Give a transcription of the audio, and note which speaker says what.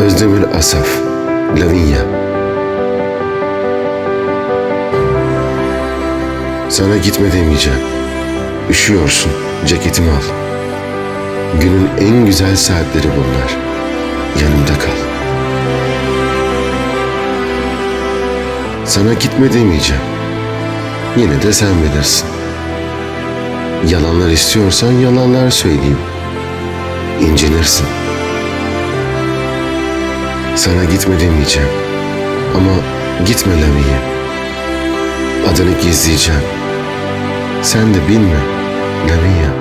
Speaker 1: Özdemir Asaf, Lavinia. Sana gitme demeyeceğim. Üşüyorsun, ceketimi al. Günün en güzel saatleri bunlar. Yanımda kal. Sana gitme demeyeceğim. Yine de sen bilirsin. Yalanlar istiyorsan yalanlar söyleyeyim. İncinirsin. Sana gitme demeyeceğim. Ama gitme Lamia. Adını gizleyeceğim. Sen de bilme Lamia.